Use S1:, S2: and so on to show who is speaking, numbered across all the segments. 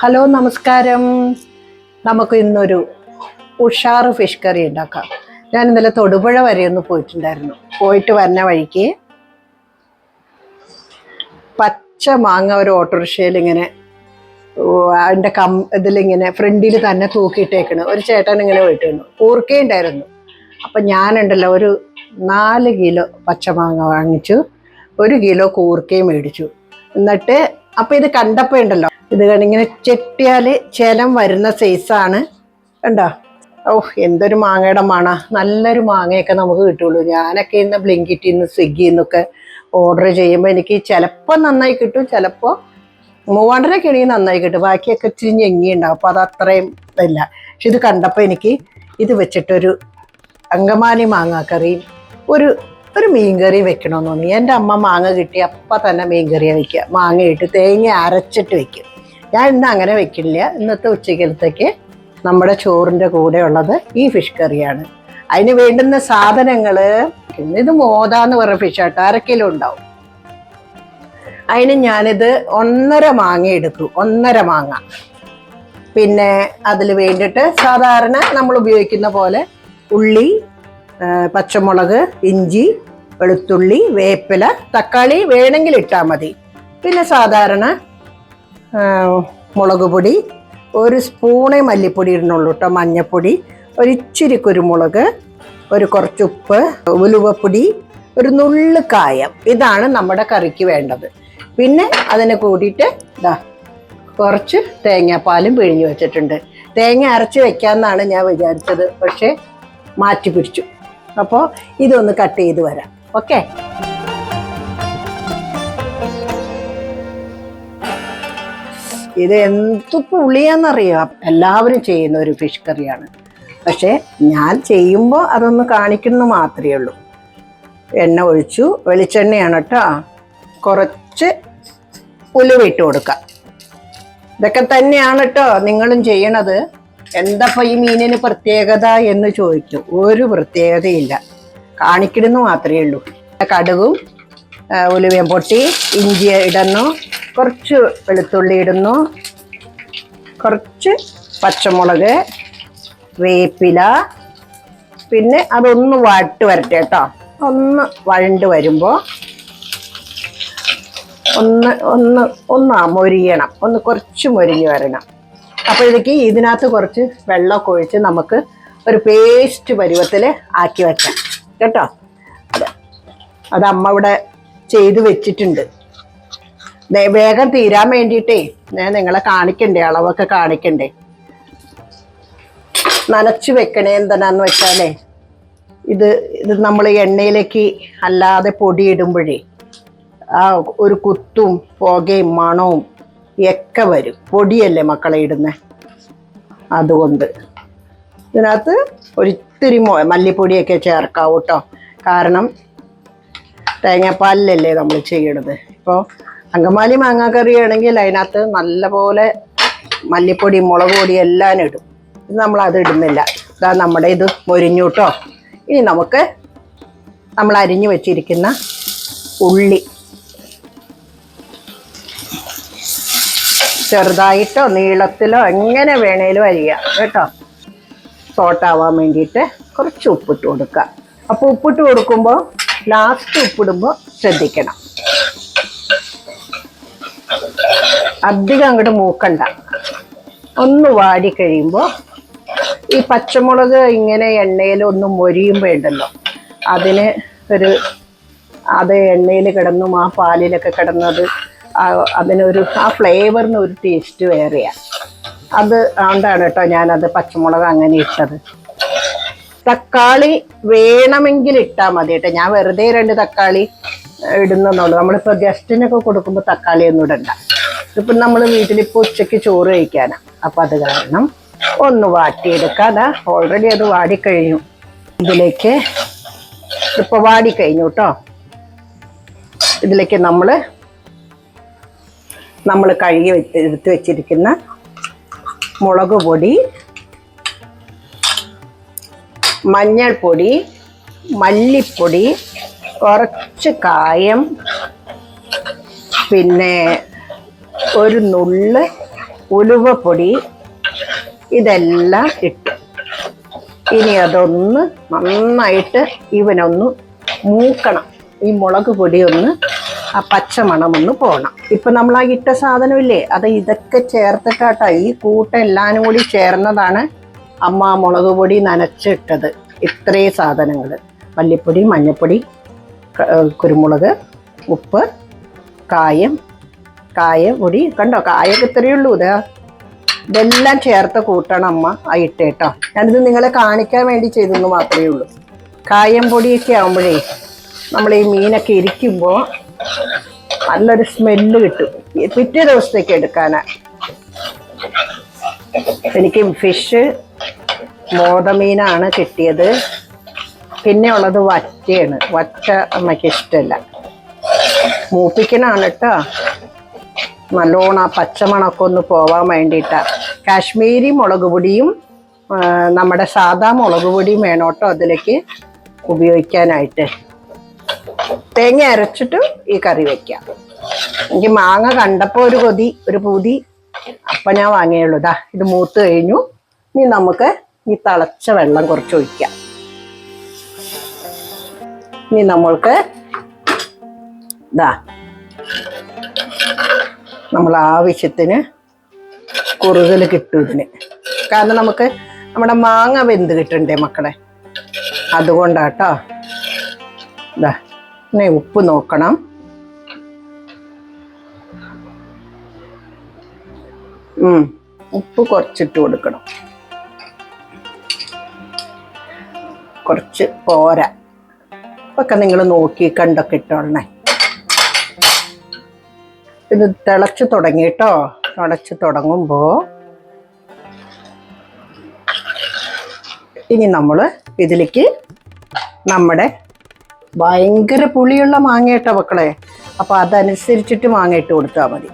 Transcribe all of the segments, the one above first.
S1: Hello നമസ്കാരം. നമുക്ക് ഇന്നൊരു ഉഷാറ് ഫിഷ് കറി ഉണ്ടാക്കാം. ഞാൻ ഇന്നലെ തൊടുപുഴ വരെ ഒന്ന് പോയിട്ടുണ്ടായിരുന്നു. പോയിട്ട് വരുന്ന വഴിക്ക് പച്ച മാങ്ങ ഒരു ഓട്ടോറിക്ഷയിൽ ഇങ്ങനെ അതിന്റെ കം ഇതിലിങ്ങനെ ഫ്രണ്ടിൽ തന്നെ തൂക്കിയിട്ടേക്കണ്. ഒരു ചേട്ടൻ ഇങ്ങനെ പോയിട്ടുണ്ട് കൂർക്കയുണ്ടായിരുന്നു അപ്പം ഞാനുണ്ടല്ലോ ഒരു നാല് കിലോ പച്ചമാങ്ങ വാങ്ങിച്ചു. ഒരു കിലോ കൂർക്കയും മേടിച്ചു. എന്നിട്ട് അപ്പം ഇത് കണ്ടപ്പോൾ ഉണ്ടല്ലോ ഇത് കണ്ടിങ്ങനെ ചെട്ടിയാൽ ചേലം വരുന്ന സൈസാണ് കണ്ടോ? ഓ എന്തൊരു മാങ്ങയുടെ മണ. നല്ലൊരു മാങ്ങയൊക്കെ നമുക്ക് കിട്ടുള്ളൂ. ഞാനൊക്കെ ഇന്ന് ബ്ലിങ്കിറ്റിൽ നിന്ന് സ്വിഗ്ഗിയിൽ നിന്നൊക്കെ ഓർഡർ ചെയ്യുമ്പോൾ എനിക്ക് ചിലപ്പോൾ നന്നായി കിട്ടും ചിലപ്പോൾ മൂവാണ്ടര ആണെങ്കിൽ നന്നായി കിട്ടും. ബാക്കിയൊക്കെ ഇച്ചിരി ഞെങ്ങിയുണ്ടാവും. അപ്പോൾ അത് അത്രയും ഇല്ല പക്ഷെ ഇത് കണ്ടപ്പോൾ എനിക്ക് ഇത് വെച്ചിട്ടൊരു അങ്കമാലി മാങ്ങാക്കറിയും ഒരു ഒരു മീൻകറി വെക്കണമെന്ന് തോന്നി. എന്റെ അമ്മ മാങ്ങ കിട്ടി അപ്പം തന്നെ മീൻകറിയാണ് വയ്ക്കുക മാങ്ങയിട്ട് തേങ്ങ അരച്ചിട്ട് വെക്കും. ഞാൻ ഇന്ന് അങ്ങനെ വെക്കില്ല. ഇന്നത്തെ ഉച്ചക്കലത്തേക്ക് നമ്മുടെ ചോറിന്റെ കൂടെ ഉള്ളത് ഈ ഫിഷ് കറിയാണ് അതിന് വേണ്ടുന്ന സാധനങ്ങൾ ഇത് മോതാന്ന് പറഞ്ഞ ഫിഷ് ആട്ടോ. അര കിലോ ഉണ്ടാവും. അതിന് ഞാനിത് ഒന്നര മാങ്ങ എടുക്കും ഒന്നര മാങ്ങ. പിന്നെ അതിൽ വേണ്ടിയിട്ട് സാധാരണ നമ്മൾ ഉപയോഗിക്കുന്ന പോലെ ഉള്ളി പച്ചമുളക് ഇഞ്ചി വെളുത്തുള്ളി വേപ്പില തക്കാളി വേണമെങ്കിൽ ഇട്ടാൽ മതി. പിന്നെ സാധാരണ മുളക് പൊടി ഒരു സ്പൂണേ മല്ലിപ്പൊടി ഇടുന്നുള്ളൂ കേട്ടോ മഞ്ഞൾപ്പൊടി ഒരിച്ചിരി കുരുമുളക് ഒരു കുറച്ച് ഉപ്പ് ഉലുവപ്പൊടി ഒരു നുള്ളു കായം. ഇതാണ് നമ്മുടെ കറിക്ക് വേണ്ടത്. പിന്നെ അതിന് കൂടിയിട്ട് ഇതാ കുറച്ച് തേങ്ങാപ്പാലും പിഴിഞ്ഞു വെച്ചിട്ടുണ്ട്. തേങ്ങ അരച്ച് വെക്കാമെന്നാണ് ഞാൻ വിചാരിച്ചത് പക്ഷേ മാറ്റി പിടിച്ചു. അപ്പോൾ ഇതൊന്ന് കട്ട് ചെയ്ത് വരാം. ഓക്കെ? ഇത് എന്ത് പുളിയാന്നറിയാം? എല്ലാവരും ചെയ്യുന്ന ഒരു ഫിഷ് കറിയാണ്. പക്ഷേ ഞാൻ ചെയ്യുമ്പോൾ അതൊന്ന് കാണിക്കുന്നു മാത്രമേ ഉള്ളൂ. എണ്ണ ഒഴിച്ചു. വെളിച്ചെണ്ണയാണ് കേട്ടോ കുറച്ച് ഉലുവിട്ട് കൊടുക്കാം. ഇതൊക്കെ തന്നെയാണ് കേട്ടോ നിങ്ങളും ചെയ്യണത്. എന്തപ്പോൾ ഈ മീനിന് പ്രത്യേകത എന്ന് ചോദിച്ചു. ഒരു പ്രത്യേകതയില്ല. കാണിക്കണമെന്ന് മാത്രമേ ഉള്ളൂ. കടുകും ഉലുവയും പൊട്ടി ഇഞ്ചി ഇടുന്നു കുറച്ച് വെളുത്തുള്ളി ഇടുന്നു. കുറച്ച് പച്ചമുളക് വേപ്പില. പിന്നെ അതൊന്ന് വാട്ട് വരട്ടെ കേട്ടോ ഒന്ന് വഴണ്ട് വരുമ്പോൾ ഒന്ന് ഒന്ന് ഒന്ന് മൊരിയണം. ഒന്ന് കുറച്ച് മൊരിഞ്ഞ് വരണം. അപ്പോഴേക്ക് ഇതിനകത്ത് കുറച്ച് വെള്ളമൊക്കെ ഒഴിച്ച് നമുക്ക് ഒരു പേസ്റ്റ് പരുവത്തിൽ ആക്കി വെക്കാം. കേട്ടോ? അത്. അത് അമ്മ ഇവിടെ ചെയ്ത് വെച്ചിട്ടുണ്ട്. വേഗം തീരാൻ വേണ്ടിയിട്ടേ ഞാൻ നിങ്ങളെ കാണിക്കണ്ടേ അളവൊക്കെ കാണിക്കണ്ടേ. നനച്ചു വെക്കണേ എന്താണെന്ന് വെച്ചാലേ ഇത് ഇത് നമ്മൾ എണ്ണയിലേക്ക് അല്ലാതെ പൊടിയിടുമ്പോഴേ ആ ഒരു കുത്തും പുകയും മണവും ഒക്കെ വരും. പൊടിയല്ലേ മക്കളെ ഇടുന്നത് അതുകൊണ്ട്. ഇതിനകത്ത് ഒരിത്തിരി മോ മല്ലിപ്പൊടിയൊക്കെ ചേർക്കാവൂട്ടോ. കാരണം തേങ്ങാപ്പാലിലല്ലേ നമ്മൾ ചെയ്യണത്. ഇപ്പോൾ അങ്കമാലി മാങ്ങാക്കറി ആണെങ്കിൽ അതിനകത്ത് നല്ലപോലെ മല്ലിപ്പൊടി മുളക് പൊടി എല്ലാം ഇടും. ഇത് നമ്മൾ അത് ഇടുന്നില്ല. ഇതാ നമ്മുടെ ഇത് മൊരിഞ്ഞു കേട്ടോ. ഇനി നമുക്ക് നമ്മൾ അരിഞ്ഞു വെച്ചിരിക്കുന്ന ഉള്ളി ചെറുതായിട്ടോ നീളത്തിലോ എങ്ങനെ വേണേലും അരിയാം കേട്ടോ. സോട്ടാവാൻ വേണ്ടിയിട്ട് കുറച്ച് ഉപ്പിട്ട് കൊടുക്കുക. അപ്പോൾ ഉപ്പിട്ട് കൊടുക്കുമ്പോൾ ലാസ്റ്റ് ഉപ്പിടുമ്പോൾ ശ്രദ്ധിക്കണം. അധികം അങ്ങോട്ട് മൂക്കണ്ട. ഒന്ന് വാടി കഴിയുമ്പോൾ ഈ പച്ചമുളക് ഇങ്ങനെ എണ്ണയിൽ ഒന്ന് മൊരിയുമ്പോൾ ഉണ്ടല്ലോ അതിന് ഒരു അത് എണ്ണയിൽ കിടന്നും ആ പാലിലൊക്കെ കിടന്നത് അതിനൊരു ആ ഫ്ലേവറിന് ഒരു ടേസ്റ്റ് വേറെയാണ് അത് അതുകൊണ്ടാണ് കേട്ടോ ഞാനത് പച്ചമുളക് അങ്ങനെ ഇട്ടത്. തക്കാളി വേണമെങ്കിൽ ഇട്ടാൽ മതി കേട്ടോ. ഞാൻ വെറുതെ രണ്ട് തക്കാളി ഇടുന്നുള്ളൂ നമ്മളിപ്പോൾ ഗസ്റ്റിനൊക്കെ കൊടുക്കുമ്പോൾ തക്കാളി ഒന്നും ഇടണ്ട. ഇപ്പം നമ്മൾ വീട്ടിലിപ്പോൾ ഉച്ചയ്ക്ക് ചോറ് കഴിക്കാനാണ് അപ്പം അത് കാരണം ഒന്ന് വാട്ടിയെടുക്കാതെ ഓൾറെഡി അത് വാടിക്കഴിഞ്ഞു. ഇതിലേക്ക് ഇപ്പോൾ വാടിക്കഴിഞ്ഞു കേട്ടോ. ഇതിലേക്ക് നമ്മൾ നമ്മൾ കഴുകി എടുത്ത് വെച്ചിരിക്കുന്ന മുളക് പൊടി മഞ്ഞൾപ്പൊടി മല്ലിപ്പൊടി കുറച്ച് കായം പിന്നെ ഒരു നുള്ള് ഉലുവപ്പൊടി ഇതെല്ലാം ഇട്ട്. ഇനി അതൊന്ന് നന്നായിട്ട് ഇവനൊന്ന് മൂക്കണം. ഈ മുളക് പൊടി ഒന്ന് ആ പച്ചമണം ഒന്ന് പോകണം ഇപ്പം നമ്മൾ ആ ഇട്ട സാധനമില്ലേ? അത് ഇതൊക്കെ ചേർത്തിട്ടാട്ടോ ഈ കൂട്ടം എല്ലാവരും കൂടി ചേർന്നതാണ് അമ്മ മുളക് പൊടി നനച്ചിട്ടത്. ഇത്രയും സാധനങ്ങൾ. മല്ലിപ്പൊടി മഞ്ഞൾപ്പൊടി കുരുമുളക് ഉപ്പ് കായം കായം പൊടി കണ്ടോ? കായൊക്കെ ഇത്രയേ ഉള്ളൂ. ഇതാ ഇതെല്ലാം ചേർത്ത് കൂട്ടണം അമ്മ. ആ ഇട്ടേട്ടോ ഞാനിത് നിങ്ങളെ കാണിക്കാൻ വേണ്ടി ചെയ്തെന്ന് മാത്രമേ ഉള്ളൂ. കായം പൊടിയൊക്കെ ആകുമ്പോഴേ നമ്മൾ ഈ മീനൊക്കെ ഇരിക്കുമ്പോൾ നല്ലൊരു സ്മെല്ല് കിട്ടും. പിറ്റേ ദിവസത്തേക്ക് എടുക്കാനാ. എനിക്ക് ഫിഷ് മോതമീനാണ് കിട്ടിയത്. പിന്നെ ഉള്ളത് വറ്റയാണ്. വറ്റ അമ്മയ്ക്ക് ഇഷ്ടമല്ല മൂപ്പിക്കനാണ് കേട്ടോ. നല്ലോണം ആ പച്ചമണമൊക്കെ ഒന്ന് പോവാൻ വേണ്ടിയിട്ടാണ് കാശ്മീരി മുളക് പൊടിയും നമ്മുടെ സാധാ മുളക് പൊടിയും വേണം കേട്ടോ അതിലേക്ക് ഉപയോഗിക്കാനായിട്ട്. തേങ്ങ അരച്ചിട്ട് ഈ കറി വെക്കാം. എനിക്ക് മാങ്ങ കണ്ടപ്പോൾ ഒരു കൊതി ഒരു പൂതി. അപ്പം ഞാൻ വാങ്ങിയുള്ളൂ. ഇത് മൂത്ത് കഴിഞ്ഞു. ഇനി നമുക്ക് ഈ തിളച്ച വെള്ളം കുറച്ച് ഒഴിക്കാം. ഇനി നമ്മൾക്ക് ഇതാ നമ്മൾ ആവശ്യത്തിന് കുറുകൽ കിട്ടും ഇതിന്. കാരണം നമുക്ക് നമ്മുടെ മാങ്ങ വെന്ത് കിട്ടണ്ടേ മക്കളെ? അതുകൊണ്ടാട്ടോ. ഇതാ ഉപ്പ് നോക്കണം. ഉപ്പ് കുറച്ചിട്ട് കൊടുക്കണം. കുറച്ച് പോരാ. ഒക്കെ നിങ്ങൾ നോക്കി കണ്ടൊക്കെ ഇട്ടോളണേ. ഇത് തിളച്ച് തുടങ്ങി കേട്ടോ. തിളച്ച് തുടങ്ങുമ്പോൾ ഇനി നമ്മൾ ഇതിലേക്ക് നമ്മുടെ ഭയങ്കര പുളിയുള്ള മാങ്ങ കേട്ടോ മക്കളെ. അപ്പൊ അതനുസരിച്ചിട്ട് മാങ്ങ ഇട്ട് കൊടുത്താൽ മതി.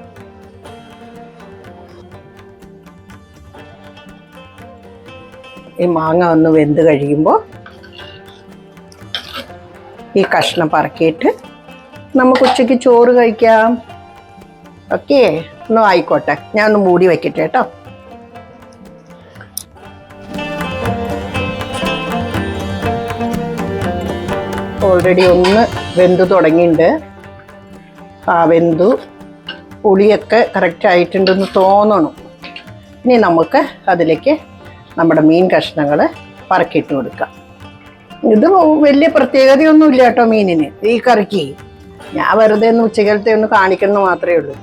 S1: ഈ മാങ്ങ ഒന്ന് വെന്ത് കഴിയുമ്പോൾ ഈ കഷ്ണം പറക്കിയിട്ട് നമുക്ക് ഉച്ചയ്ക്ക് ചോറ് കഴിക്കാം. ഓക്കെ ഒന്നും ആയിക്കോട്ടെ. ഞാൻ ഒന്ന് മൂടി വയ്ക്കട്ടെ കേട്ടോ. ഓൾറെഡി ഒന്ന് വെന്തു തുടങ്ങിയിട്ടുണ്ട്. ആ വെന്തു. പുളിയൊക്കെ കറക്റ്റ് ആയിട്ടുണ്ടെന്ന് തോന്നണം. ഇനി നമുക്ക് അതിലേക്ക് നമ്മുടെ മീൻ കഷ്ണങ്ങൾ പറക്കിയിട്ട് കൊടുക്കാം. ഇത് വലിയ പ്രത്യേകതയൊന്നുമില്ല കേട്ടോ മീനിന്. ഈ കറിക്ക്. ഞാൻ വെറുതെ ഒന്ന് ഉച്ചകലത്തെ ഒന്ന് കാണിക്കണം മാത്രമേ ഉള്ളൂ.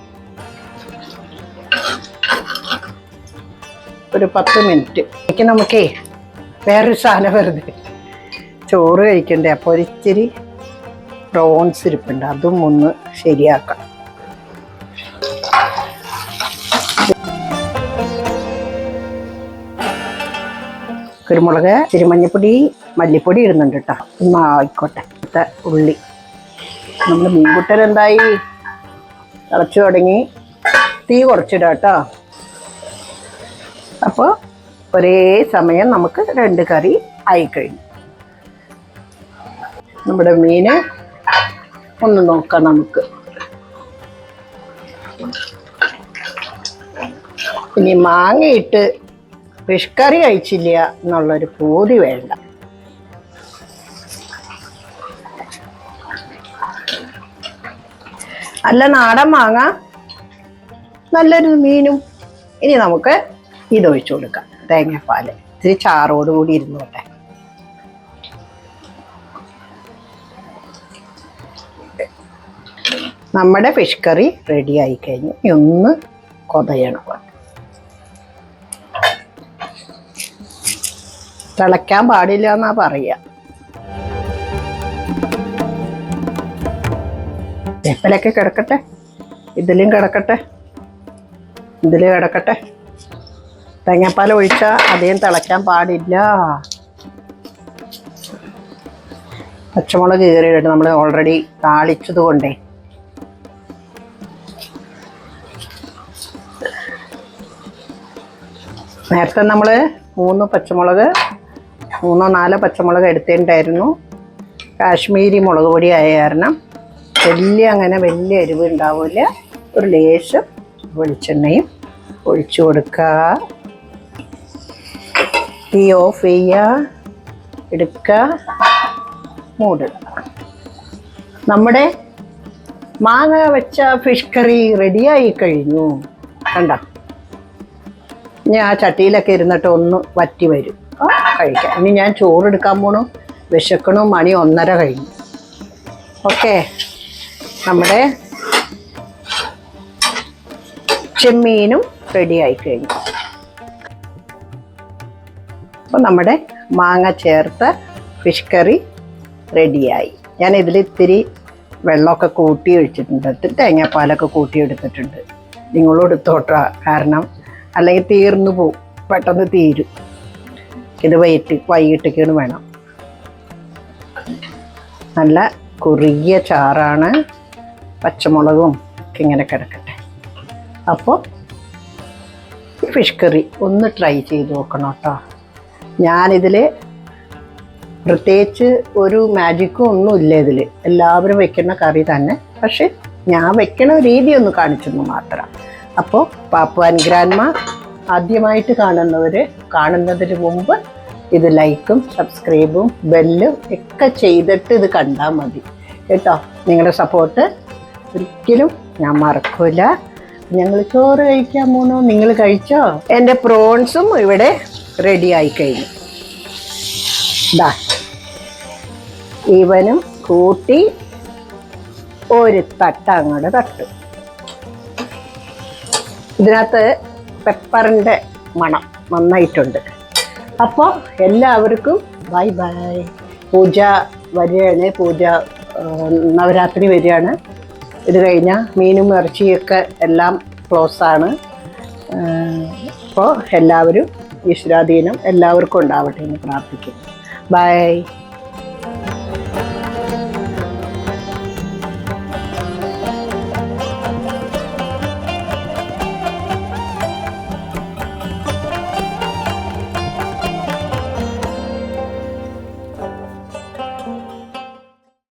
S1: ഒരു പത്ത് മിനിറ്റ്. എനിക്ക് നമുക്കേ വേറൊരു സാധനം വെറുതെ ചോറ് കഴിക്കണ്ടേ? അപ്പോൾ ഒരിച്ചിരി പ്രോൺസ് ഇരിപ്പുണ്ട്. അതും ഒന്ന് ശരിയാക്കാം. കുരുമുളക് ഇച്ചിരി മല്ലിപ്പൊടി ഇടുന്നുണ്ട് കേട്ടോ. ഒന്ന് ആയിക്കോട്ടെ. ഉള്ളി. നമ്മൾ മീൻകുട്ടൽ എന്തായി? തിളച്ചു തുടങ്ങി. തീ കുറച്ചിടാം കേട്ടോ. അപ്പോൾ ഒരേ സമയം നമുക്ക് രണ്ട് കറി ആയിക്കഴിഞ്ഞു നമ്മുടെ മീന് ഒന്ന് നോക്കാം നമുക്ക്. ഇനി മാങ്ങയിട്ട് ഫിഷ് കറി കഴിച്ചില്ല എന്നുള്ളൊരു പൂതി വേണ്ട. നല്ല നാടൻ മാങ്ങ നല്ലൊരു മീനും. ഇനി നമുക്ക് ഇത് ഒഴിച്ചു കൊടുക്കാം. തേങ്ങാപ്പാൽ. ഇത്തിരി ചാറോട് കൂടി ഇരുന്നോട്ടെ. നമ്മുടെ ഫിഷ് കറി റെഡി ആയി കഴിഞ്ഞു. ഒന്ന് കൊതയണം. തിളയ്ക്കാൻ പാടില്ല എന്നാ പറയുക വേപ്പലൊക്കെ കിടക്കട്ടെ? ഇതിലും കിടക്കട്ടെ? ഇതിൽ കിടക്കട്ടെ? തേങ്ങാപ്പാൽ ഒഴിച്ച അധികം തിളയ്ക്കാൻ പാടില്ല. പച്ചമുളക് കീറിയിട്ട് നമ്മൾ ഓൾറെഡി താളിച്ചത് കൊണ്ടേ. നേരത്തെ നമ്മൾ മൂന്ന് പച്ചമുളക് മൂന്നോ നാലോ പച്ചമുളക് എടുത്തിട്ടുണ്ടായിരുന്നു. കാശ്മീരി മുളക് പൊടി ആയ കാരണം വലിയ അങ്ങനെ വലിയ എരിവ് ഉണ്ടാവില്ല ഒരു ലേശം വെളിച്ചെണ്ണയും ഒഴിച്ചു കൊടുക്കുക തീ ഓഫ് ചെയ്യുക എടുക്കുക മൂടുക നമ്മുടെ മാങ്ങ വെച്ച ഫിഷ് കറി റെഡിയായി കഴിഞ്ഞു. കണ്ട? ഞാൻ ആ ചട്ടിയിലൊക്കെ ഇരുന്നിട്ട് ഒന്ന് വറ്റി വരും. കഴിക്കാം. ഇനി ഞാൻ ചോറ് എടുക്കാൻ പോണു. വിശക്കണു. മണി ഒന്നര കഴിഞ്ഞു. ഓക്കെ. നമ്മുടെ ചെമ്മീനും റെഡിയായി കഴിഞ്ഞു. അപ്പോൾ നമ്മുടെ മാങ്ങ ചേർത്ത് ഫിഷ് കറി റെഡിയായി. ഞാൻ ഇതിൽ ഇത്തിരി വെള്ളമൊക്കെ കൂട്ടി ഒഴിച്ചിട്ടുണ്ട്. തേങ്ങാപ്പാലൊക്കെ കൂട്ടി എടുത്തിട്ടുണ്ട്. നിങ്ങളും എടുത്തോട്ടാ കാരണം അല്ലെങ്കിൽ തീർന്നു പോവും. പെട്ടെന്ന് തീരും. ഇത് വൈകിട്ട് വൈകിട്ടേക്കാണ് വേണം. നല്ല കുറുകിയ ചാറാണ് പച്ചമുളകും ഒക്കെ ഇങ്ങനെ കിടക്കട്ടെ. അപ്പോൾ ഫിഷ് കറി ഒന്ന് ട്രൈ ചെയ്ത് നോക്കണം കേട്ടോ. ഞാനിതിൽ പ്രത്യേകിച്ച് ഒരു മാജിക്കും ഒന്നും ഇല്ല ഇതിൽ എല്ലാവരും വെക്കുന്ന കറി തന്നെ. പക്ഷെ ഞാൻ വെക്കണ രീതി ഒന്ന് കാണിച്ചെന്ന് മാത്രം. അപ്പോൾ പാപ്പു ആൻഡ് ഗ്രാൻഡ്മ ആദ്യമായിട്ട് കാണുന്നവർ കാണുന്നതിന് മുമ്പ് ഇത് ലൈക്കും സബ്സ്ക്രൈബും ബെല്ലും ഒക്കെ ചെയ്തിട്ട് ഇത് കണ്ടാൽ മതി. കേട്ടോ? നിങ്ങളുടെ സപ്പോർട്ട് ഒരിക്കലും ഞാൻ മറക്കില്ല ഞങ്ങൾ ചോറ് കഴിക്കാൻ പോണു നിങ്ങൾ കഴിച്ചോ? എന്റെ പ്രോൺസും ഇവിടെ റെഡി ആയി കഴിഞ്ഞു. ദാ. ഇവനും കൂട്ടി ഒരു തട്ട അങ്ങോട്ട് തട്ടു. ഇതിനകത്ത് പെപ്പറിന്റെ മണം നന്നായിട്ടുണ്ട്. അപ്പോൾ എല്ലാവർക്കും ബൈ ബൈ. പൂജ വരികയാണ്. പൂജ നവരാത്രി വരികയാണ്. ഇത് കഴിഞ്ഞാൽ മീനും ഇറച്ചിയൊക്കെ എല്ലാം ക്ലോസ് ആണ്. അപ്പോൾ എല്ലാവരും ഈശ്വരാധീനം എല്ലാവർക്കും ഉണ്ടാവട്ടെ എന്ന് പ്രാർത്ഥിക്കുന്നു. ബൈ